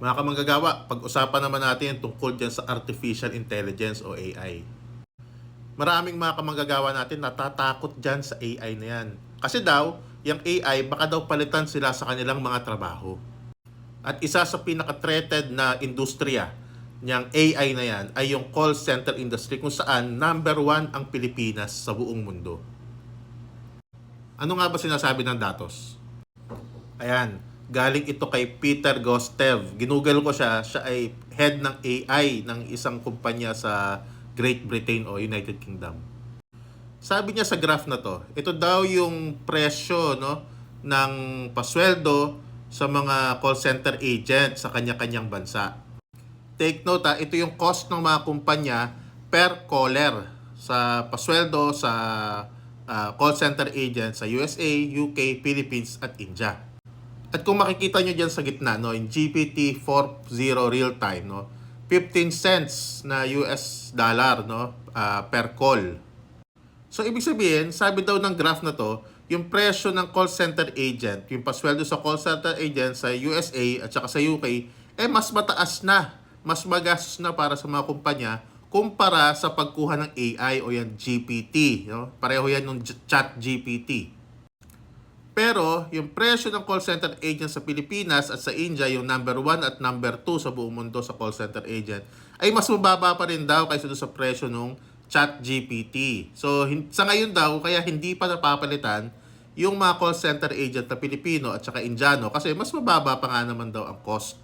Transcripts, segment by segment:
Mga kamanggagawa, pag-usapan naman natin tungkol dyan sa Artificial Intelligence o AI. Maraming mga kamanggagawa natin natatakot dyan sa AI na yan. Kasi daw, yung AI baka daw palitan sila sa kanilang mga trabaho. At isa sa pinaka-threated na industriya niyang AI na yan ay yung call center industry kung saan number one ang Pilipinas sa buong mundo. Ano nga ba sinasabi ng datos? Ayan, galing ito kay Peter Gostev. Ginugol ko siya, siya ay head ng AI ng isang kumpanya sa Great Britain o United Kingdom. Sabi niya sa graph na to, ito daw yung presyo no ng pasweldo sa mga call center agent sa kanya-kanyang bansa. Take note ha, ito yung cost ng mga kumpanya per caller sa pasweldo sa ah, call center agent sa USA, UK, Philippines at India. At kung makikita nyo dyan sa gitna, no, yung GPT 4.0 real time, no, 15 cents na US dollar no, ah, per call. So, ibig sabihin, sabi daw ng graph na to, yung presyo ng call center agent, yung pasweldo sa call center agent sa USA at saka sa UK, eh mas mataas na, mas magastos na para sa mga kumpanya kumpara sa pagkuha ng AI o yan GPT. No? Pareho yan ng chat GPT. Pero yung presyo ng call center agent sa Pilipinas at sa India, yung number 1 at number 2 sa buong mundo sa call center agent, ay mas mababa pa rin daw kaysa sa presyo ng chat GPT. So sa ngayon daw, kaya hindi pa napapalitan yung mga call center agent na Pilipino at saka Indiano kasi mas mababa pa nga naman daw ang cost.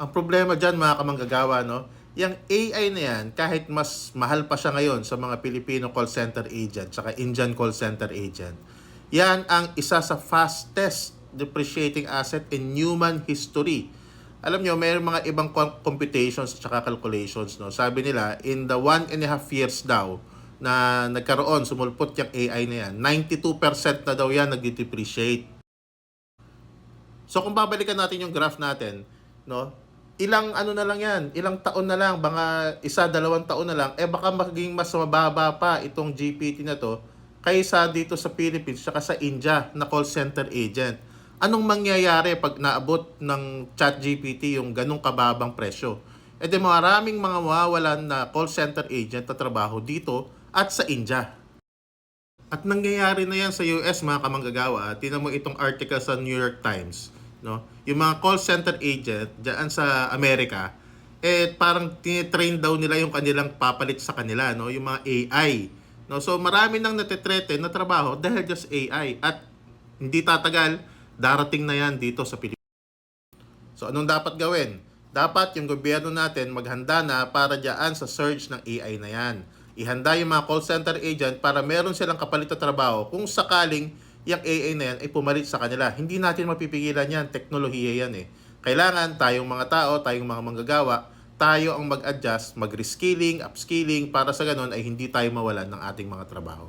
Ang problema dyan mga kamanggagawa, no? Yung AI na yan, kahit mas mahal pa siya ngayon sa mga Filipino call center agent saka Indian call center agent, yan ang isa sa fastest depreciating asset in human history. Alam nyo, may mga ibang com- computations at calculations. No? Sabi nila, in the one and a half years daw na nagkaroon, sumulpot yung AI na yan, 92% na daw yan nag-depreciate. So kung babalikan natin yung graph natin, no? Ilang ano na lang yan, ilang taon na lang, mga isa, dalawang taon na lang, eh baka magiging mas mababa pa itong GPT na to kaysa dito sa Philippines saka sa India na call center agent. Anong mangyayari pag naabot ng chat GPT yung ganong kababang presyo? E di maraming mga mawawalan na call center agent na trabaho dito at sa India. At nangyayari na yan sa US mga kamanggagawa. Tinan mo itong article sa New York Times. No? Yung mga call center agent dyan sa Amerika, eh parang tinitrain daw nila yung kanilang papalit sa kanila, no? yung mga AI. No? So marami nang natitrete na trabaho dahil just AI. At hindi tatagal, darating na yan dito sa Pilipinas. So anong dapat gawin? Dapat yung gobyerno natin maghanda na para diyan sa surge ng AI na yan. Ihanda yung mga call center agent para meron silang kapalit na trabaho kung sakaling yung AI na yan ay pumalit sa kanila. Hindi natin mapipigilan yan. Teknolohiya yan eh. Kailangan tayong mga tao, tayong mga manggagawa, tayo ang mag-adjust, mag-reskilling, upskilling para sa ganun ay hindi tayo mawalan ng ating mga trabaho.